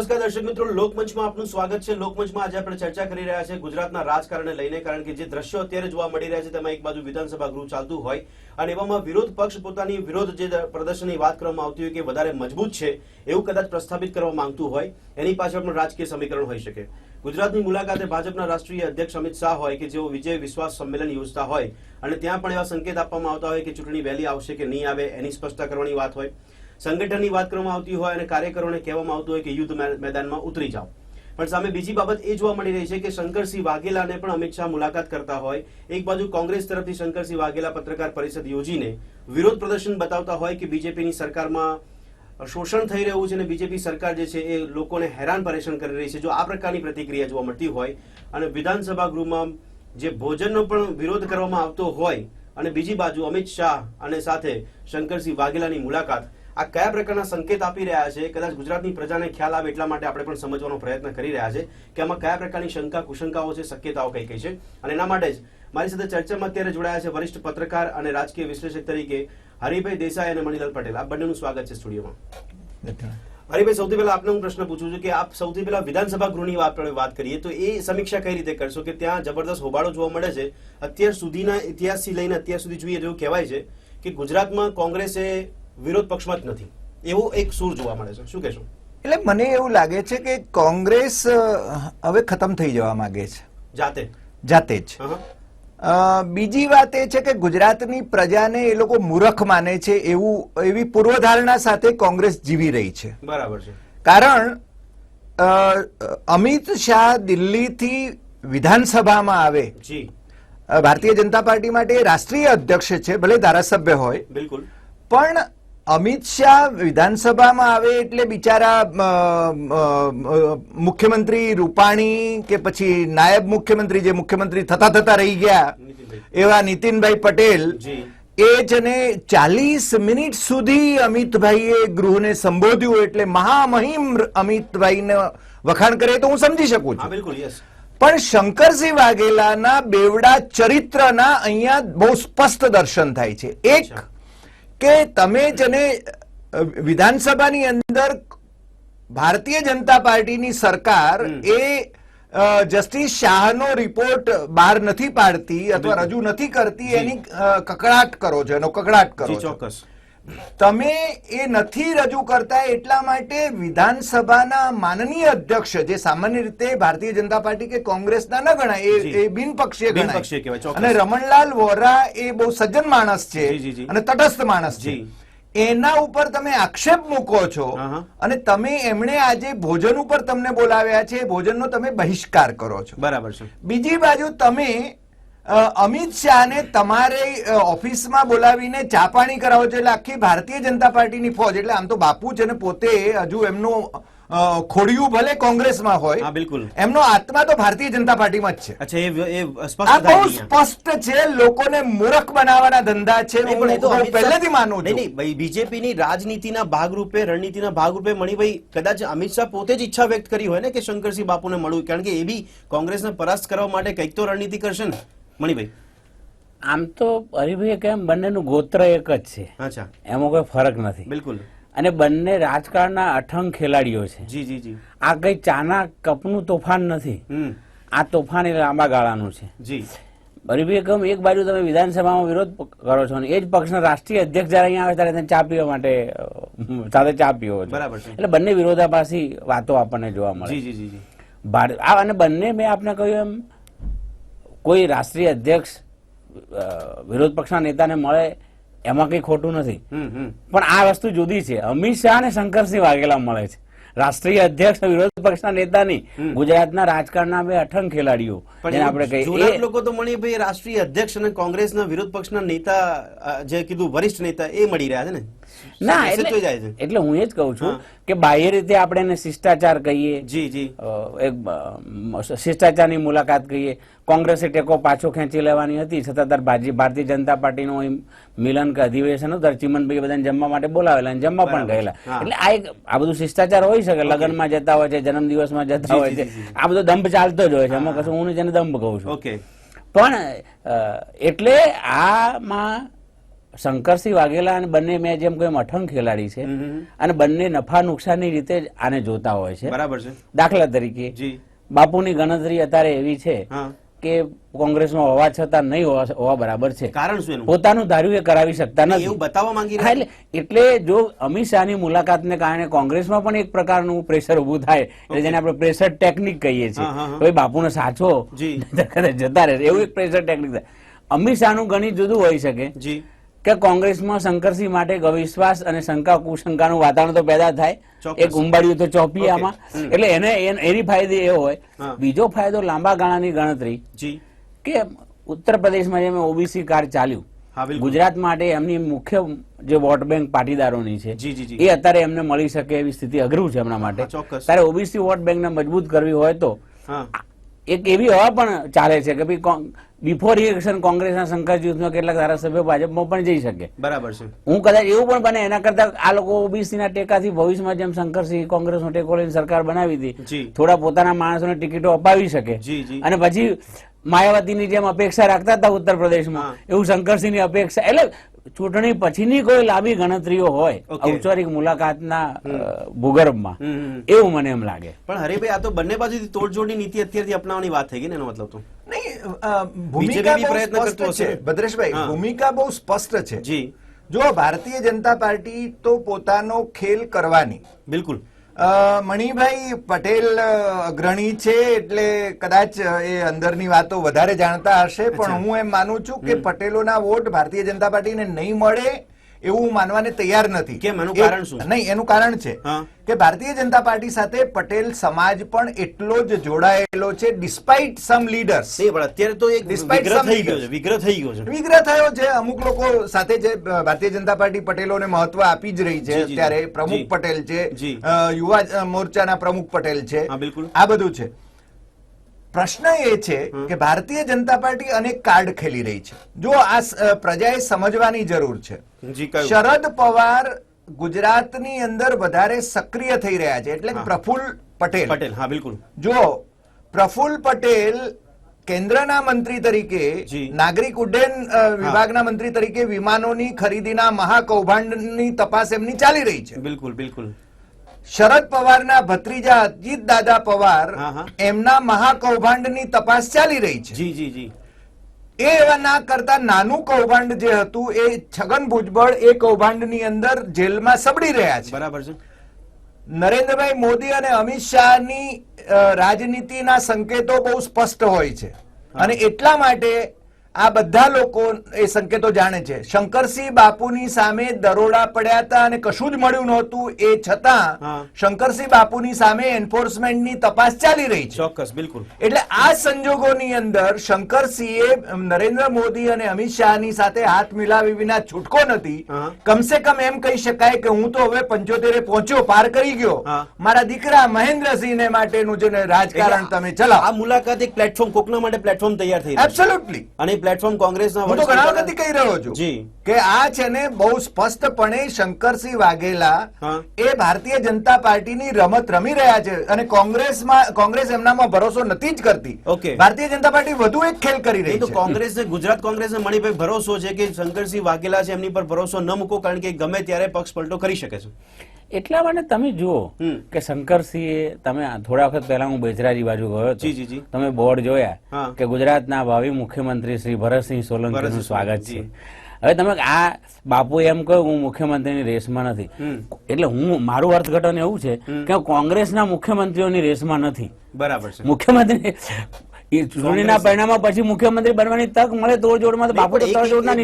નમસ્કાર દર્શક મિત્રો, લોકમંચમાં આપનું સ્વાગત છે. લોકમંચમાં આજે આપણે ચર્ચા કરી રહ્યા છે ગુજરાતના રાજકારણને લઈને, કારણ કે જે દ્રશ્યો અત્યારે જોવા મળી રહ્યા છે તેમાં એક બાજુ વિધાનસભા ગૃહ ચાલતું હોય અને એવામાં વિરોધ પક્ષ પોતાની વિરોધ જે પ્રદર્શનની વાત કરવામાં આવતી હોય કે વધારે મજબૂત છે, એવું કદાચ પ્રસ્થાપિત કરવા માંગતું હોય, એની પાછળ પણ રાજકીય સમીકરણ હોઈ શકે. ગુજરાતની મુલાકાતે ભાજપના રાષ્ટ્રીય અધ્યક્ષ અમિત શાહ હોય કે જેઓ વિજય વિશ્વાસ સંમેલન યોજતા હોય, અને ત્યાં પણ એવા સંકેત આપવામાં આવતા હોય કે ચૂંટણી વહેલી આવશે કે નહીં આવે એની સ્પષ્ટતા કરવાની વાત હોય. સંગઠનની વાત કરવામાં આવતી હોય અને કાર્યકરોને કહેવામાં આવતું હોય કે યુદ્ધ મેદાનમાં ઉતરી જાઓ. પણ સામે બીજી બાબત એ જોવા મળી રહી છે કે શંકરસિંહ વાઘેલાને પણ અમિત શાહ મુલાકાત કરતા હોય. એક બાજુ કોંગ્રેસ તરફથી શંકરસિંહ વાઘેલા પત્રકાર પરિષદ યોજીને વિરોધ પ્રદર્શન બતાવતા હોય કે બીજેપીની સરકારમાં શોષણ થઈ રહ્યું છે અને બીજેપી સરકાર જે છે એ લોકોને હેરાન પરેશાન કરી રહી છે. જો આ પ્રકારની પ્રતિક્રિયા જોવા મળતી હોય અને વિધાનસભા ગૃહમાં જે ભોજનનો પણ વિરોધ કરવામાં આવતો હોય અને બીજી બાજુ અમિત શાહ અને સાથે શંકરસિંહ વાઘેલાની મુલાકાત આ કયા પ્રકારના સંકેત આપી રહ્યા છે? કદાચ ગુજરાતની પ્રજાને ખ્યાલ આવે એટલા માટે આપણે પણ સમજવાનો પ્રયત્ન કરી રહ્યા છે કે આમાં કયા પ્રકારની શંકા, કુશંકાઓ છે, શક્યતાઓ કઈ કઈ છે? અને એના માટે જ મારી સાથે ચર્ચામાં અત્યારે જોડાયા છે વરિષ્ઠ પત્રકાર અને રાજકીય વિશ્લેષક તરીકે હરિભાઈ દેસાઈ અને મણિલાલ પટેલ. આ બંનેનું સ્વાગત છે સ્ટુડિયોમાં. હરિભાઈ, સૌથી પહેલા આપને હું પ્રશ્ન પૂછું છું કે આપ સૌથી પહેલા વિધાનસભા ગૃહની વાત કરીએ તો એ સમીક્ષા કઈ રીતે કરશો કે ત્યાં જબરદસ્ત હોબાળો જોવા મળે છે? અત્યાર સુધીના ઇતિહાસથી લઈને અત્યાર સુધી જોઈએ એવું કહેવાય છે કે ગુજરાતમાં કોંગ્રેસે વિરોધ પક્ષમાં જ નથી. એવો એક સૂર જોવા મળે છે. શું કહેશો? એટલે મને એવું લાગે છે કે કોંગ્રેસ હવે ખતમ થઈ જવા માંગે છે. જાતે? જાતે જ. બીજી વાત એ છે કે ગુજરાતની પ્રજાને એ લોકો મૂરખ માને છે એવું એવી પૂર્વધારણા સાથે કોંગ્રેસ જીવી રહી છે. બરાબર છે. કારણ અમિત શાહ દિલ્હીથી વિધાનસભામાં આવે. ભારતીય જનતા પાર્ટી માટે રાષ્ટ્રીય અધ્યક્ષ છે ભલે ધારાસભ્ય હોય. બિલકુલ. પણ અમિત શાહ વિધાનસભામાં આવે એટલે બિચારા મુખ્યમંત્રી રૂપાણી કે પછી નાયબ મુખ્યમંત્રી જે મુખ્યમંત્રી થતા થતા રહી ગયા એવા નીતિનભાઈ પટેલ એ જ ને ચાલીસ મિનિટ સુધી અમિતભાઈએ ગૃહને સંબોધ્યું એટલે મહામહિમ અમિતભાઈને વખાણ કરે તો હું સમજી શકું છું. બિલકુલ યસ પણ શંકરસિંહ વાઘેલાના બેવડા ચરિત્રના અહીંયા બહુ સ્પષ્ટ દર્શન થાય છે. એક. કે તમે જેને વિધાનસભાની અંદર ભારતીય જનતા પાર્ટીની સરકાર એ જસ્ટિસ શાહનો રિપોર્ટ બહાર નથી પાડતી અથવા રજૂ નથી કરતી એની કકડાટ કરો છો એનો કકડાટ કરો છો. ચોક્કસ. તમે એ નથી રજૂ કરતા એટલા માટે વિધાનસભાના માનનીય અધ્યક્ષ જે સામાન્ય રીતે ભારતીય જનતા પાર્ટી કે કોંગ્રેસના ન ગણાય એ- બિનપક્ષીય ગણાય. અને રમણલાલ વોરા એ બહુ સજ્જન માણસ છે. અને તટસ્થ માણસ છે. એના ઉપર તમે આક્ષેપ મૂકો છો. અને તમે એમણે આજે ભોજન ઉપર તમને બોલાવ્યા છે એ ભોજનનો તમે બહિષ્કાર કરો છો. બરાબર છે. બીજી બાજુ તમે અમિત શાહને તમારે ઓફિસમાં બોલાવીને ચા પાણી કરાવો છો એટલે આખી ભારતીય જનતા પાર્ટીની ફોજ એટલે આમ તો બાપુ છે ને પોતે હજુ એમનું ખોડિયું ભલે કોંગ્રેસમાં હોય બિલકુલ. એમનો આત્મા તો ભારતીય જનતા પાર્ટીમાં જ છે. અચ્છા એ એ સ્પષ્ટ બહુ સ્પષ્ટ છે લોકોને મૂરખ બનાવવાના ધંધા છે હું પહેલેથી માનું છું. નહીં, બીજેપીની રાજનીતિના ભાગરૂપે રણનીતિના ભાગરૂપે મણિભાઈ કદાચ અમિત શાહ પોતે જ ઈચ્છા વ્યક્ત કરી હોય ને કે શંકરસિંહ બાપુને મળવું કારણ કે એ બી કોંગ્રેસને પરાસ્ત કરવા માટે કંઈક તો રણનીતિ કરશે ને. મણિભાઈ? આમ તો હરિભાઈ કેમ બંનેનું ગોત્ર એક જ છે. અચ્છા. એમાં કોઈ ફરક નથી. બિલકુલ. અને બંને રાજકારણના અઠંગ ખેલાડીઓ છે. જી જી જી. આ કઈ ચાના કપનું તોફાન નથી. આ તોફાન એ લાંબા ગાળાનું છે. જી. હરિભાઈ કેમ એક બાજુ તમે વિધાનસભામાં વિરોધ કરો છો અને એ જ પક્ષના રાષ્ટ્રીય અધ્યક્ષ જયારે અહીંયા આવે ત્યારે તેને ચા પીવા માટે સાથે ચા પીવો બરાબર એટલે બંને વિરોધાભાસી વાતો આપણને જોવા મળે. જી જી જી જી. આ અને બંને મેં આપને કહ્યું એમ કોઈ રાષ્ટ્રીય અધ્યક્ષ વિરોધ પક્ષના નેતાને મળે એમાં કંઈ ખોટું નથી. પણ આ વસ્તુ જુદી છે. અમિત શાહ અને શંકરસિંહ વાઘેલા મળે છે. રાષ્ટ્રીય અધ્યક્ષ વિરોધ પક્ષના નેતાની. ગુજરાતના રાજકારણના બે અઠંગ ખેલાડીઓ. જેને આપણે કહીએ લોકો તો મણિભાઈ રાષ્ટ્રીય અધ્યક્ષ અને કોંગ્રેસના વિરોધ પક્ષના નેતા જે કીધું વરિષ્ઠ નેતા એ મળી રહ્યા છે ને? ના એટલે એટલે હું એ જ કહું છું કે બાહ્ય રીતે આપણે એને શિષ્ટાચાર કહીએ જી જી. એક શિષ્ટાચારની મુલાકાત કહીએ. કોંગ્રેસે ટેકો પાછો ખેંચી લેવાની હતી છતાં તાર ભારતીય જનતા પાર્ટીનું મિલન કે અધિવેશન હતું ચીમનભાઈ બધાને જમવા માટે બોલાવેલા અને જમવા પણ. ગયેલા. એટલે આ એક આ બધું શિષ્ટાચાર હોઈ શકે લગ્નમાં જતા હોય છે જન્મદિવસમાં જતા હોય છે. આ બધો દંભ ચાલતો જ હોય છે. એમાં કશું હું જેને દંભ કહું છું. ઓકે પણ એટલે આમાં શંકરસિંહ વાઘેલા અને બંને મેં જેમ કોઈ અઠંગ ખેલાડી છે. અને બંને નફા નુકસાનની રીતે જ આને જોતા હોય છે. બરાબર છે. દાખલા તરીકે બાપુની ગણતરી અત્યારે એવી છે કે કોંગ્રેસમાં હોવા છતાં નહીં હોવા બરાબર છે. કારણ શું પોતાનું ધાર્યું એ કરાવી શકતા એવું બતાવવા માંગી એટલે એટલે જો અમિત શાહની મુલાકાતને કારણે કોંગ્રેસમાં પણ એક પ્રકારનું પ્રેશર ઉભું થાય એટલે જેને આપણે પ્રેશર ટેકનિક કહીએ છીએ. ભાઈ. બાપુનો સાચો જતા રહે એવું એક પ્રેશર ટેકનિક થાય. અમિત શાહનું ગણિત જુદું હોઈ શકે. જી. કે કોંગ્રેસમાં શંકરસિંહ માટે અવિશ્વાસ અને શંકા કુશંકાનું વાતાવરણ તો પેદા થાય. એક ઉંબાડિયું તો ચોપી આમાં. એટલે એને એની ફાયદે એ હોય. બીજો ફાયદો લાંબા ગાળાની ગણતરી કે ઉત્તર પ્રદેશમાં જેમ ઓબીસી કાર્ડ ચાલ્યું. ગુજરાત માટે એમની મુખ્ય જે વોટ બેંક પાટીદારોની છે. એ અત્યારે એમને મળી શકે એવી સ્થિતિ અઘરું છે એમના માટે. ત્યારે ઓબીસી વોટ બેંકને મજબૂત કરવી હોય તો એક એવી હવા પણ ચાલે છે કે ભાઈ બિફોર ઇલેક્શન કોંગ્રેસના શંકર જૂથમાં કેટલાક ધારાસભ્યો ભાજપમાં પણ જઈ શકે બરાબર છે હું કદાચ એવું પણ બને એના કરતા આ લોકો ઓબીસીના ટેકાથી ભવિષ્યમાં જેમ શંકરસિંહ કોંગ્રેસનો ટેકો લઈને સરકાર બનાવી. હતી થોડા પોતાના માણસોને ટિકિટો અપાવી શકે. અને પછી માયાવતીની જેમ અપેક્ષા રાખતા હતા ઉત્તર પ્રદેશમાં. એવું શંકરસિંહની અપેક્ષા એટલે ચૂંટણી પછીની કોઈ લાંબી ગણતરીઓ હોય ઔપચારિક મુલાકાતના ભૂગર્ભમાં. એવું મને એમ લાગે. પણ હરિભાઈ આ તો બંને બાજુથી તોડજોડની નીતિ અત્યારથી અપનાવવાની વાત થઈ ગઈ ને એનો મતલબ તો. ભૂમિકા પ્રયત્ન કરતું હશે. ભદ્રેશભાઈ ભૂમિકા બહુ સ્પષ્ટ છે. જી. જો ભારતીય જનતા પાર્ટી તો પોતાનો ખેલ કરવાની. બિલકુલ. મણિભાઈ પટેલ અગ્રણી છે એટલે કદાચ એ અંદરની વાતો વધારે જાણતા હશે પણ હું એમ માનું છું કે પટેલોના વોટ ભારતીય જનતા પાર્ટીને નહીં મળે એવું માનવાને તૈયાર નથી. કેમ? એનું કારણ શું? નહીં એનું કારણ છે કે ભારતીય જનતા પાર્ટી સાથે પટેલ સમાજ પણ એટલો જ જોડાયેલો છે ડિસ્પાઇટ સમ લીડર્સ પણ અત્યારે તો એક ડિસ્પાઇટ વિગ્રહ થઈ ગયો છે વિગ્રહ થઈ ગયો છે. વિગ્રહ થયો છે. અમુક લોકો સાથે જે ભારતીય જનતા પાર્ટી પટેલોને મહત્વ આપી જ રહી છે. જી, જી, ત્યારે જી. પ્રમુખ પટેલ છે યુવા મોરચાના પ્રમુખ પટેલ છે. આ બધું છે. પ્રશ્ન એ છે કે ભારતીય જનતા પાર્ટી અનેક કાર્ડ ખેલી રહી છે. જો આ પ્રજાએ સમજવાની જરૂર છે. શરદ પવાર ગુજરાતની અંદર વધારે સક્રિય થઈ રહ્યા છે એટલે પ્રફુલ પટેલ. પટેલ હા બિલકુલ. જો પ્રફુલ્લ પટેલ કેન્દ્રના મંત્રી તરીકે નાગરિક ઉડ્ડયન વિભાગના મંત્રી તરીકે વિમાનોની ખરીદીના મહાકૌભાંડની તપાસ એમની ચાલી રહી છે. બિલકુલ બિલકુલ. શરદ પવારના ભત્રીજા અજીત દાદા પવાર. એમના મહાકૌભાંડની તપાસ ચાલી રહી છે. જી જી જી. એ એના કરતા નાનું કૌભાંડ જે હતું એ છગન ભુજબળ એ કૌભાંડની અંદર જેલમાં સબડી રહ્યા છે. બરાબર છે. નરેન્દ્રભાઈ મોદી અને અમિત શાહની રાજનીતિના સંકેતો બહુ સ્પષ્ટ હોય છે. અને એટલા માટે આ બધા લોકો એ સંકેતો જાણે છે. શંકરસિંહ બાપુની સામે દરોડા પડ્યા હતા અને કશું જ મળ્યું નહોતું. એ છતાં શંકરસિંહ બાપુની સામે એન્ફોર્સમેન્ટની તપાસ ચાલી રહી છે. ચોક્કસ બિલકુલ. એટલે આ સંજોગોની અંદર શંકરસિંહે નરેન્દ્ર મોદી અને અમિત શાહની સાથે હાથ મિલાવી વિના છૂટકો નથી. કમસે કમ એમ કહી શકાય કે હું તો હવે પંચોતેરે પહોંચ્યો પાર કરી ગયો. મારા દીકરા મહેન્દ્રસિંહને માટેનું જે રાજકારણ તમે ચલાવો. આ મુલાકાત એક પ્લેટફોર્મ કોકના માટે પ્લેટફોર્મ તૈયાર થઈ એબ્સોલ્યુટલી અને પ્લેટફોર્મ કોંગ્રેસના હું તો ઘણા વખત કહી રહ્યો છું જી. કે આ છે ને બહુ સ્પષ્ટપણે શંકરસિંહ વાઘેલા એ ભારતીય જનતા પાર્ટીની રમત રમી રહ્યા છે અને કોંગ્રેસમાં કોંગ્રેસ એમનામાં ભરોસો નથી જ કરતી. ઓકે. ભારતીય જનતા પાર્ટી વધુ એક ખેલ કરી રહી તો છે. કોંગ્રેસને ગુજરાત કોંગ્રેસને મણિભાઈ ભરોસો છે કે શંકરસિંહ વાઘેલા છે એમની પર ભરોસો ન મૂકો કારણ કે ગમે ત્યારે પક્ષ પલટો કરી શકે છે. એટલા માટે તમે જુઓ. કે શંકરસિંહે તમે થોડા વખત પહેલા હું બેજરાજી બાજુ ગયો હતો. તમે બોર્ડ જોયા કે ગુજરાતના ભાવિ મુખ્યમંત્રી શ્રી ભરતસિંહ સોલંકીનું સ્વાગત છે. હવે તમે આ બાપુ એમ કહ્યું હું મુખ્યમંત્રીની રેસમાં નથી. એટલે હું મારું અર્થઘટન એવું છે કે કોંગ્રેસના મુખ્યમંત્રીઓની રેસમાં નથી. બરાબર છે. મુખ્યમંત્રી એ ચૂંટણીના પરિણામ પછી મુખ્યમંત્રી બનવાની તક મળે તોડજોડમાં તો બાપુ એક- તોડજોડના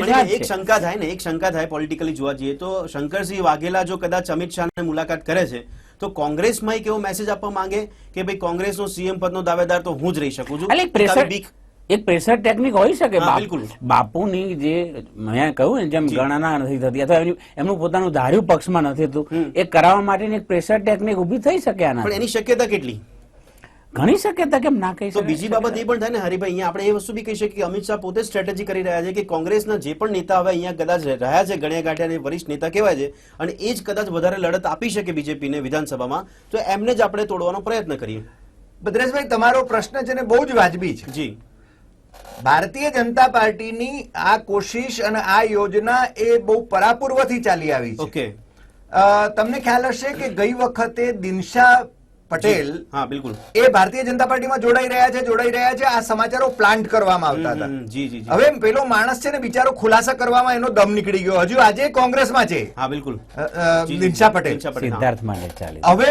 શંકા થાય ને એક શંકા થાય પોલિટિકલી જોવા જઈએ તો શંકરસિંહ વાઘેલા જો કદાચ અમિત શાહને મુલાકાત કરે છે તો કોંગ્રેસમાં એક એવો મેસેજ આપવા માંગે કે ભાઈ કોંગ્રેસનો સીએમ પદનો દાવેદાર તો હું જ રહી શકું છું. એટલે એક પ્રેશર એક પ્રેશર ટેકનિક હોઈ શકે બિલકુલ. બાપુની જે મેં કહ્યું ને જેમ. ગણના નથી થતી અથવા એમનું પોતાનું ધાર્યું પક્ષમાં નથી થતું એ કરાવવા માટેની એક પ્રેશર ટેકનિક ઊભી થઈ શકે પણ આના એની શક્યતા કેટલી? ઘણી શક્યતા કેમ ના કહી તો બીજી બાબત એ પણ થાય ને હરિભાઈ અહીંયા આપણે એ વસ્તુ બી કહી શકીએ કે અમિત શાહ પોતે સ્ટ્રેટેજી કરી રહ્યા છે કે કોંગ્રેસના જે પણ નેતા હવે અહીંયા કદાચ રહ્યા છે ગણ્યા ગાંઠ્યા અને વરિષ્ઠ નેતા કહેવાય છે અને એ જ કદાચ વધારે લડત આપી શકે બીજેપીને વિધાનસભામાં તો એમને જ આપણે તોડવાનો પ્રયત્ન કરીએ. ભદ્રેશભાઈ તમારો પ્રશ્ન છે ને બહુ જ વાજબી છે. જી. ભારતીય જનતા પાર્ટીની આ કોશિશ અને આ યોજના એ બહુ પરાપૂર્વથી ચાલી આવી છે. ઓકે. તમને ખ્યાલ હશે કે ગઈ વખતે દિનશા પટેલ હા બિલકુલ. એ ભારતીય જનતા પાર્ટીમાં જોડાઈ રહ્યા છે જોડાઈ રહ્યા છે આ સમાચારો પ્લાન્ટ કરવામાં આવતા હતા. જી જી જી. હવે પેલો માણસ છે ને બિચારો ખુલાસા કરવામાં એનો દમ નીકળી ગયો. હજુ આજે કોંગ્રેસમાં છે. હા બિલકુલ. દિનશા પટેલ. સિદ્ધાર્થ માટે ચાલે હવે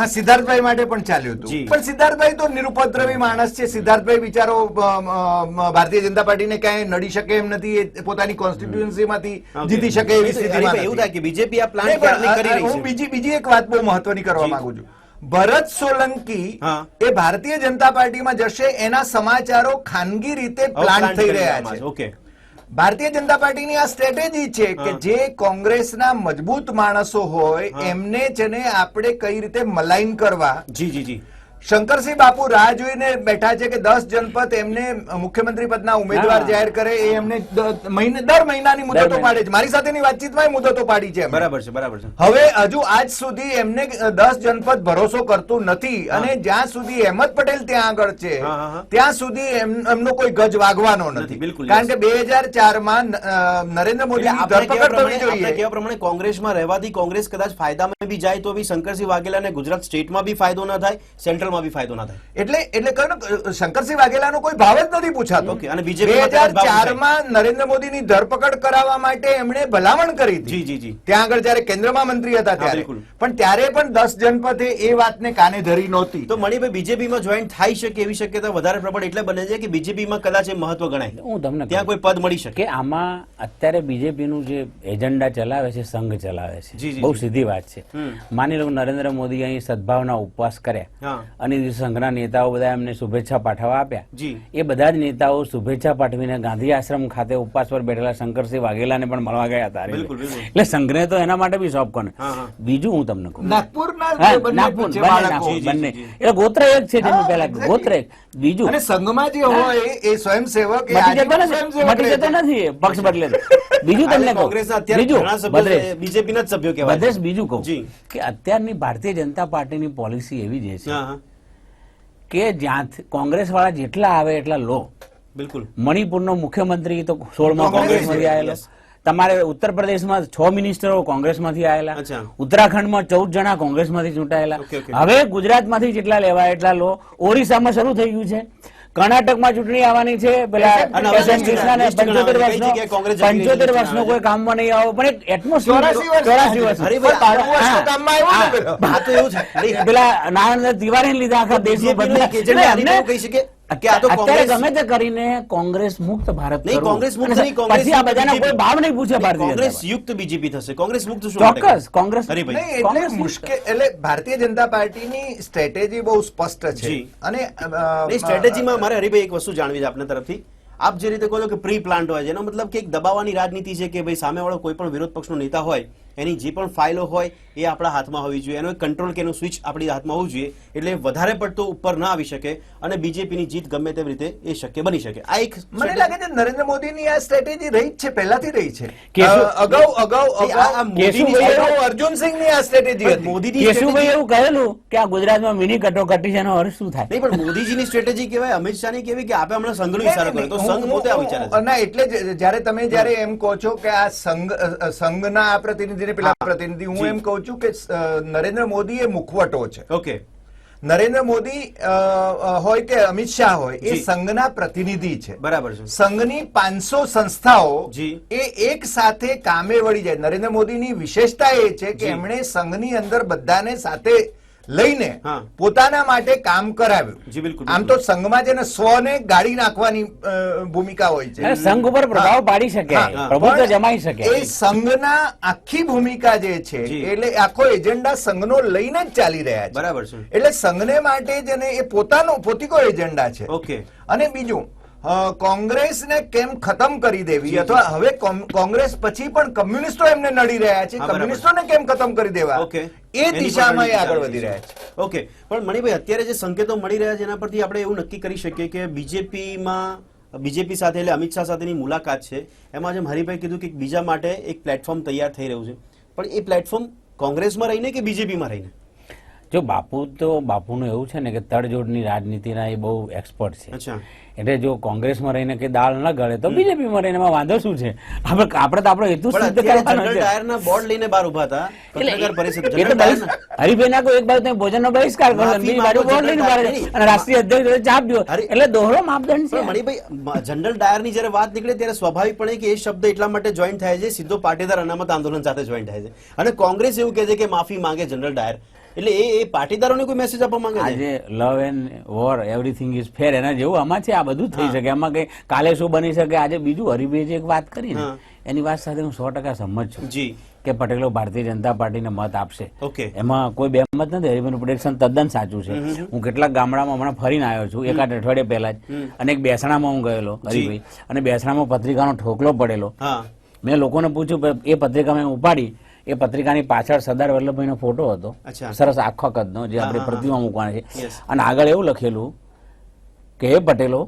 હા સિદ્ધાર્થભાઈ માટે પણ ચાલ્યું હતું. પણ સિદ્ધાર્થભાઈ તો નિરુપદ્રવી માણસ છે. સિદ્ધાર્થભાઈ બિચારો ભારતીય જનતા પાર્ટીને ક્યાંય નડી શકે એમ નથી. એ પોતાની કોન્સ્ટિટ્યુન્સીમાંથી જીતી શકે એવી સ્થિતિમાં એવું થાય કે બીજેપી આ પ્લાન કરી રહી છે. હું બીજી બીજી એક વાત બહુ મહત્વની કરવા. માંગુ છું. ભરત સોલંકી એ ભારતીય જનતા પાર્ટીમાં જશે એના સમાચારો ખાનગી રીતે પ્લાન થઈ રહ્યા છે. ઓકે. ભારતીય જનતા પાર્ટીની આ સ્ટ્રેટેજી છે કે જે કોંગ્રેસના મજબૂત માણસો હોય એમને છે ને આપણે કઈ રીતે મલાઈન કરવા જી જી જી. શંકરસિંહ બાપુ રાહ જોઈને બેઠા છે કે દસ જનપદ એમને મુખ્યમંત્રી પદના ઉમેદવાર જાહેર કરે એ એમને મહિને દર મહિનાની મુદતો પાડે છે. મારી સાથેની વાતચીતમાં મુદતો પાડી છે બરાબર છે બરાબર છે. હવે હજુ આજ સુધી એમને દસ જનપદ ભરોસો કરતું નથી અને જ્યાં સુધી અહેમદ પટેલ ત્યાં આગળ છે. ત્યાં સુધી એમ- એમનો કોઈ ગજ વાગવાનો નથી, બિલકુલ, કારણ કે બે હજાર ચારમાં નરેન્દ્ર કહેવા ધરપકડ પ્રમાણે- થવી જોઈએ. કેવા પ્રમાણે કોંગ્રેસમાં રહેવાથી કોંગ્રેસ કદાચ ફાયદામાં બી જાય તો બી શંકરસિંહ વાઘેલાને ગુજરાત સ્ટેટમાં બી ફાયદો ના થાય સેન્ટ્રલમાં બી ફાયદો ના થાય. એટલે એટલે કહ્યું ને, શંકરસિંહ વાઘેલાનો કોઈ ભાવ જ નથી પૂછાતો. Okay, અને બીજેપી બે માં હજાર ચારમાં નરેન્દ્ર મોદીની ધરપકડ કરાવવા માટે એમણે ભલામણ કરી જી હતી. જી જી ત્યાં આગળ જયારે કેન્દ્રમાં મંત્રી હતા ત્યારે. પણ ત્યારે પણ દસ જનપદે એ વાતને કાને ધરી નહોતી. તો મણીભાઈ બીજેપીમાં જોઈન થઈ શકે એવી શક્યતા વધારે પ્રબળ એટલે બને છે કે બીજેપીમાં કદાચ એ મહત્વ ગણાય. હું તમને ત્યાં કોઈ પદ મળી શકે. આમાં અત્યારે બીજેપીનું જે એજન્ડા ચલાવે છે સંઘ ચલાવે છે બહુ સીધી વાત છે. માની લો નરેન્દ્ર મોદી અહીં સદભાવના ઉપવાસ કર્યા. હા. અને સંઘના નેતાઓ બધા એમને શુભેચ્છા પાઠવવા આપ્યા. એ બધા જ નેતાઓ શુભેચ્છા પાઠવીને ગાંધી આશ્રમ ખાતે ઉપવાસ પર બેઠેલા શંકરસિંહ વાઘેલાને પણ મળવા ગયા હતા. એટલે સંઘને તો એના માટે બી શોપ કોને. બીજું હું તમને કહું. નાગપુર, બંને. એટલે ગોત્ર એક છે જેનું પેલા પહેલા ગોત્ર એક બીજું. અને સંઘમાં જે હોય એ સ્વયંસેવક મટી જતો નથી. પક્ષ બદલે. બીજું તમને બીજું ભદ્રેશ, બીજેપીના જ સભ્યો કહેવાય ભદ્રેશ બીજું કહું. કે અત્યારની ભારતીય જનતા પાર્ટીની પોલિસી એવી જે છે કે જ્યાં કોંગ્રેસ વાળા જેટલા આવે એટલા લો. બિલકુલ. મણિપુરનો મુખ્યમંત્રી તો સોળમાં કોંગ્રેસ કોંગ્રેસમાંથી આવેલો. તમારે ઉત્તર પ્રદેશમાં છ મિનિસ્ટરો કોંગ્રેસમાંથી આવેલા. ઉત્તરાખંડમાં ચૌદ જણા કોંગ્રેસમાંથી ચૂંટાયેલા. હવે ગુજરાતમાંથી જેટલા લેવાય એટલા લો. ઓરિસ્સામાં શરૂ થઈ ગયું છે. કર્ણાટકમાં ચૂંટણી આવવાની છે. પંચોતેર વર્ષનો કોઈ કામમાં નહીં આવો. પણ એક એટમોસ્ફિયર ચોરાસી વર્ષ. પેલો. નારાયણ તિવારી લીધા આખા દેશ બદલી એવું કહી શકે. અત્યારે કોંગ્રેસ ગમે તે કરીને કોંગ્રેસ મુક્ત ભારત નહીં, કોંગ્રેસ મુક્ત નહીં, કોંગ્રેસ પછી આ બધાના કોઈ ભાવ નહીં પૂછે ભારતીય જનતા કોંગ્રેસ પાર્ટી. યુક્ત બીજેપી થશે. કોંગ્રેસ મુક્ત શું માટે ચોક્કસ કોંગ્રેસ એટલે મુશ્કેલ એટલે ભારતીય જનતા પાર્ટીની સ્ટ્રેટેજી બહુ સ્પષ્ટ છે. અને સ્ટ્રેટેજીમાં મારે હરીભાઈ એક વસ્તુ જાણવી છે આપના તરફથી. આપ જે રીતે કહો છો કે પ્રી પ્લાન્ટ હોય છે એનો મતલબ કે એક દબાવવાની રાજનીતિ છે કે ભાઈ સામેવાળો કોઈ પણ વિરોધ પક્ષનો નેતા હોય એની જે પણ ફાઇલો હોય એ આપણા હાથમાં હોવી જોઈએ. એનો કંટ્રોલ કે એનું સ્વિચ આપણી હાથમાં હોવું જોઈએ એટલે વધારે પડતો ઉપર ના આવી શકે અને બીજેપીની જીત ગમે તેવી રીતે એ શક્ય બની શકે. આ એક મને લાગે છે નરેન્દ્ર મોદીની આ સ્ટ્રેટેજી રહી છે પહેલાથી રહી છે. અગાઉ અગાઉ અર્જુનસિંહની આ સ્ટ્રેટેજી હતી. મોદીની કેશુભાઈ એવું કહેલું કે આ ગુજરાતમાં મિની કટોકટી છે એનો અર્થ શું થાય? નહીં પણ મોદીજીની સ્ટ્રેટેજી કહેવાય અમિત શાહની કેવી કે આપે હમણાં સંઘનો ઇશારો કર્યો. તો સંઘ પોતે આ વિચારે ના એટલે જ જ્યારે તમે જ્યારે એમ કહો છો કે આ સંઘ સંઘના આ પ્રતિનિધિ ને પેલા પ્રતિનિધિ. હું એમ કહું છું કે નરેન્દ્ર મોદી એ મુખવટો છે. ઓકે. નરેન્દ્ર મોદી હોય કે અમિત શાહ હોય એ સંઘના પ્રતિનિધિ છે. બરાબર છે. સંઘની પાંચસો સંસ્થાઓ એ એક સાથે કામે વળી જાય. નરેન્દ્ર મોદીની વિશેષતા એ છે કે. એમણે સંઘની અંદર બધાને સાથે લઈને પોતાના માટે કામ કરાવ્યું. જી, બિલકુલ, આમ તો સંઘમાં છે ને સ્વને ગાડી નાખવાની ભૂમિકા હોય છે. સંઘ ઉપર પ્રભાવ પાડી શકે. પ્રભુત્વ જમાઈ શકે. એ સંઘના આખી ભૂમિકા જે છે એટલે આખો એજન્ડા સંઘનો લઈને જ ચાલી રહ્યા છે. બરાબર છે. એટલે સંઘને માટે જેને ને એ પોતાનો પોતિકો એજન્ડા છે. ઓકે. અને બીજું કોંગ્રેસને કેમ ખતમ કરી દેવી? અથવા હવે કોંગ્રેસ પછી પણ કમ્યુનિસ્ટો એમને નડી રહ્યા છે. કમ્યુનિસ્ટોને કેમ ખતમ કરી દેવા? ઓકે. એ દિશામાં એ આગળ વધી રહ્યા છે. ઓકે. પણ મણિભાઈ અત્યારે જે સંકેતો મળી રહ્યા છે એના પરથી આપણે એવું નક્કી કરી શકીએ કે બીજેપીમાં બીજેપી સાથે એટલે અમિત શાહ સાથેની મુલાકાત છે. એમાં જેમ હરિભાઈ કીધું કે બીજા માટે એક પ્લેટફોર્મ તૈયાર થઈ રહ્યું છે. પણ એ પ્લેટફોર્મ કોંગ્રેસમાં રહીને કે બીજેપીમાં રહીને? જો બાપુ તો બાપુનું એવું છે ને કે તડજોડની રાજનીતિના એ બહુ એક્સપર્ટ છે. એટલે જો કોંગ્રેસમાં રહીને કે દાળ ન ગળે તો બીજેપીમાં રહીને એમાં વાંધો શું છે? આપણે આપણે તો આપણો હેતુ સિદ્ધ કરવાનો છે. ટાયરના બોર્ડ લઈને બહાર ઊભા હતા. પત્રકાર પરિષદ. હરિભાઈ ના કોઈ એક બાજુ તમે ભોજનનો બહિષ્કાર કરો અને બીજી બાજુ બોર્ડ લઈને બહાર અને રાષ્ટ્રીય અધ્યક્ષ ચાપ દો. એટલે દોહરો માપદંડ છે. મણીભાઈ જનરલ ડાયરની જ્યારે વાત નીકળે ત્યારે સ્વાભાવિકપણે કે એ શબ્દ એટલા માટે જોઈન થાય છે સીધો પાટીદાર અનામત આંદોલન સાથે જોઈન થાય છે. અને કોંગ્રેસ એવું કહે છે કે માફી માંગે જનરલ ડાયર એટલે એ એ પાટીદારોને કોઈ મેસેજ આપવા માંગે છે? આજે love and war everything is fair એના જેવું આમાં છે આ બધું થઈ શકે. એમાં કઈ કાલે શું બની શકે? આજે બીજું હરિભાઈ જે એક વાત કરી ને એની વાત સાથે હું સો ટકા સંમત છું જી. કે પટેલો ભારતીય જનતા પાર્ટીને મત આપશે. ઓકે. એમાં કોઈ બે મત નથી. હરિભાઈનું પ્રોડિક્શન તદ્દન સાચું છે. હું કેટલાક ગામડામાં હમણાં ફરીને આવ્યો છું. એકાદ અઠવાડિયે પહેલા જ. અને એક બેસણામાં હું ગયેલો હરિભાઈ. અને બેસણામાં પત્રિકાનો ઠોકલો પડેલો. મેં લોકોને પૂછ્યું એ પત્રિકા મેં ઉપાડી? એ પત્રિકાની પાછળ સરદાર વલ્લભભાઈનો ફોટો હતો. સરસ આખો કદનો જે આપણે પ્રતિમા મૂકવાની છે. અને આગળ એવું લખેલું કે હે પટેલો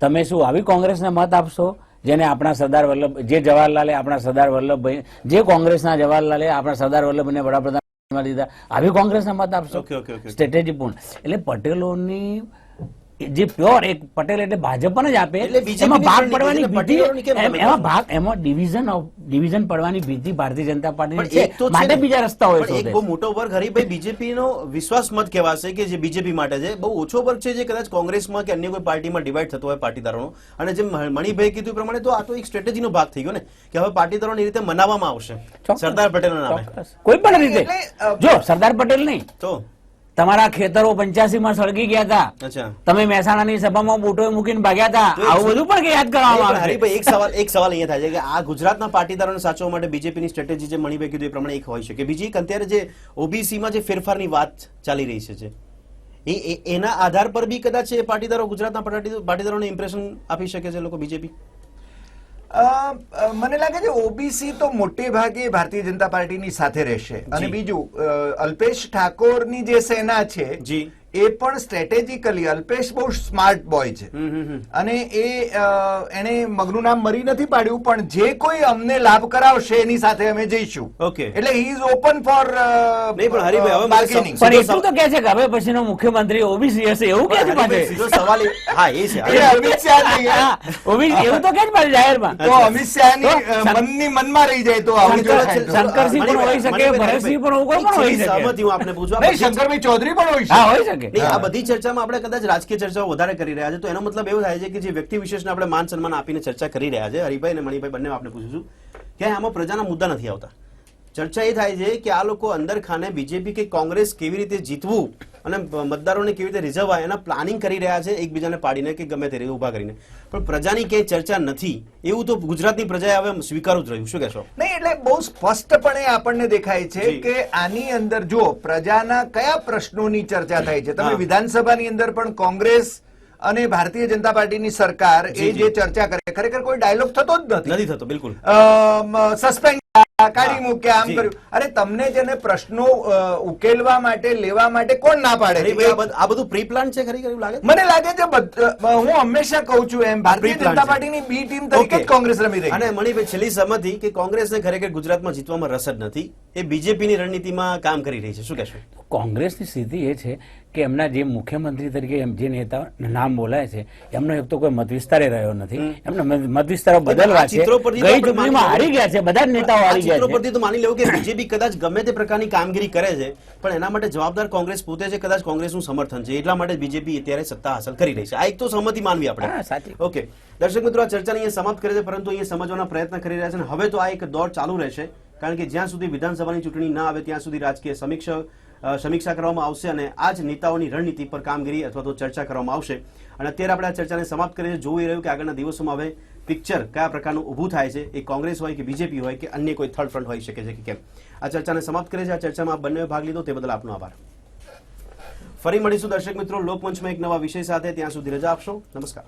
તમે શું આવી કોંગ્રેસને મત આપશો? જેને આપણા સરદાર વલ્લભ જે જવાહરલાલે આપણા સરદાર વલ્લભભાઈ જે કોંગ્રેસના જવાહરલાલે આપણા સરદાર વલ્લભભાઈને વડાપ્રધાન દીધા આવી કોંગ્રેસને મત આપશો? સ્ટ્રેટેજી પૂર્ણ. એટલે પટેલોની જે પ્યોર એક પટેલ એટલે ભાજપને જ આપે એમાં ભાગ પડવાની ભીતિ એમ- ભાગ એમાં ડિવિઝન ઓફ ડિવિઝન પડવાની ભીતિ ભારતીય જનતા પાર્ટી છે. છે માટે બીજા રસ્તા હોય એક બહુ મોટો વર્ગ હરીભાઈ બીજેપી નો વિશ્વાસ મત કહેવાશે કે જે બીજેપી માટે છે. બહુ ઓછો વર્ગ છે જે કદાચ કોંગ્રેસમાં કે અન્ય કોઈ પાર્ટીમાં ડિવાઈડ થતો હોય પાટીદારોનો. અને જેમ મણિભાઈ કીધું પ્રમાણે તો આ તો એક સ્ટ્રેટેજીનો ભાગ થઈ ગયો ને કે હવે પાટીદારોની રીતે મનાવવામાં આવશે. સરદાર પટેલના નામે. કોઈ પણ રીતે. જો સરદાર પટેલ નહીં. તો? તમારા ખેતરો પંચ્યાસી માં સળગી ગયા હતા તમે મહેસાણાની સભામાં બોટો મૂકીને ભાગ્યા હતા આવું બધું પણ યાદ કરવામાં આવે એક સવાલ એક સવાલ અહીંયા થાય છે કે આ ગુજરાતના પાટીદારોને સાચવવા માટે બીજેપીની સ્ટ્રેટેજી જે મણિભાઈ કીધું એ પ્રમાણે એક હોય છે. કે બીજી એક અત્યારે જે ઓબીસીમાં જે ફેરફારની વાત ચાલી રહી છે એ એના આધાર પર બી કદાચ પાટીદારો ગુજરાતના પાટી- પાટીદારોને ઇમ્પ્રેશન આપી શકે છે લોકો બીજેપી? મને લાગે છે ઓબીસી તો મોટે ભાગે ભારતીય જનતા પાર્ટીની સાથે રહેશે. અને બીજું અલ્પેશ ઠાકોરની જે સેના છે એ પણ સ્ટ્રેટેજિકલી અલ્પેશ બહુ સ્માર્ટ બોય છે. હમ હમ હમ. અને એ એને મગનું નામ મરી નથી પાડ્યું પણ જે કોઈ અમને લાભ કરાવશે એની સાથે અમે જઈશું. ઓકે. એટલે હી ઇઝ ઓપન ફોર નહીં, પણ હરીભાઈ, હવે બાર્ગેનિંગ પણ એટલું તો કહે છે કે હવે પછીનો મુખ્યમંત્રી ઓબીસી હશે એવું કહે છે પાછળ. સીધો સવાલ હા એ છે. એટલે અમિત શાહ નહીં, ઓબીસી એવું તો કહે છે પાછળ જાહેરમાં. તો અમિત શાહની મનની મનમાં રહી જાય તો શંકરસિંહ પણ હોઈ શકે, ભરતસિંહ પણ હોઈ શકે. સહમતિ હું આપને પૂછું આ નહીં બધી- શંકરભાઈ ચૌધરી પણ હોઈ હા હોઈ શકે. નહીં આ બધી ચર્ચામાં આપણે કદાચ રાજકીય ચર્ચાઓ વધારે કરી રહ્યા છે. તો એનો મતલબ એવો થાય છે કે જે વ્યક્તિ વિશેષને આપણે માન સન્માન આપીને ચર્ચા કરી રહ્યા છે હરિભાઈ અને મણિભાઈ બંને આપણે પૂછીશું કે આમાં પ્રજાના મુદ્દા નથી આવતા. ચર્ચા એ થાય છે કે આ લોકો અંદર ખાને બીજેપી કે કોંગ્રેસ કેવી રીતે જીતવું અને મતદારોને કેવી રીતે રીઝવવા એના પ્લાનિંગ કરી રહ્યા છે એકબીજાને પાડીને કે ગમે તે રીતે ઊભા કરીને. પણ પ્રજાની ક્યાંય ચર્ચા નથી. એવું તો ગુજરાતની પ્રજાએ હવે સ્વીકારવું જ રહ્યું. શું કહેશો? નહીં એટલે બહુ સ્પષ્ટપણે આપણને દેખાય છે કે આની અંદર જો પ્રજાના કયા પ્રશ્નોની ચર્ચા થાય છે. તમે વિધાનસભાની અંદર પણ કોંગ્રેસ અને ભારતીય જનતા પાર્ટીની સરકાર એ જી, ચર્ચા કરે ખરેખર કોઈ ડાયલોગ થતો જ નથી. નથી થતો બિલકુલ. સસ્પેન્ડ કાઢી મૂક્યા આમ કર્યું. અરે તમને જેને પ્રશ્નો ઉકેલવા માટે લેવા માટે કોણ ના પાડે? આ બધું પ્રી પ્લાન છે ખરી એવું લાગે મને લાગે છે બધ- હું હંમેશા કહું છું એમ ભારતીય જનતા પાર્ટીની બી ટીમ તરીકે જ કોંગ્રેસ રમી રહી. અને છે. મણિભાઈ છેલ્લી સહમતિ કે કોંગ્રેસને ખરેખર ગુજરાતમાં જીતવામાં રસ જ નથી એ બીજેપીની રણનીતિમાં કામ કરી રહી છે. શું કહેશો? કોંગ્રેસની સ્થિતિ એ છે કે એમના જે મુખ્યમંત્રી તરીકે એમ જે નેતા નામ બોલાય છે એમનો એક તો કોઈ મત વિસ્તારે રહ્યો નથી. એમના મત- વિસ્તારો બદલવા છે. ગઈ ચૂંટણીમાં હારી ગયા છે બધા જ નેતાઓ હારી ગયા છે. પરથી તો માની લેવું કે બીજેપી કદાચ ગમે તે પ્રકારની કામગીરી કરે છે પણ એના માટે જવાબદાર કોંગ્રેસ પોતે છે કદાચ કોંગ્રેસનું સમર્થન છે એટલા માટે બીજેપી અત્યારે સત્તા હાંસલ કરી રહી છે. આ એક તો સહમતિ માનવી આપણે. સાચી. ઓકે. દર્શક મિત્રો આ ચર્ચાને અહીંયા સમાપ્ત કરે છે પરંતુ અહીંયા સમજવાના પ્રયત્ન કરી રહ્યા છે અને હવે તો આ એક દોર ચાલુ રહેશે કારણ કે જ્યાં સુધી વિધાનસભાની ચૂંટણી ના આવે ત્યાં સુધી રાજકીય સમીક્ષા અ, સમીક્ષા કરવામાં આવશે અને આ જ નેતાઓની રણનીતિ પર કામગીરી અથવા તો ચર્ચા કરવામાં આવશે. અને અત્યારે આપણે આ ચર્ચાને સમાપ્ત કરીએ જોઈ રહ્યું કે આગળના દિવસોમાં હવે પિક્ચર કયા પ્રકારનું ઊભું થાય છે? એ કોંગ્રેસ હોય કે બીજેપી હોય કે અન્ય કોઈ થર્ડ ફ્રન્ટ હોઈ શકે છે કે કેમ? આ ચર્ચાને સમાપ્ત કરીએ છીએ. આ ચર્ચામાં બંને ભાગ લીધો. તે બદલ આપનો આભાર. ફરી મળીશું દર્શક મિત્રો લોકમંચમાં એક નવા વિષય સાથે. ત્યાં સુધી રજા આપશો. નમસ્કાર.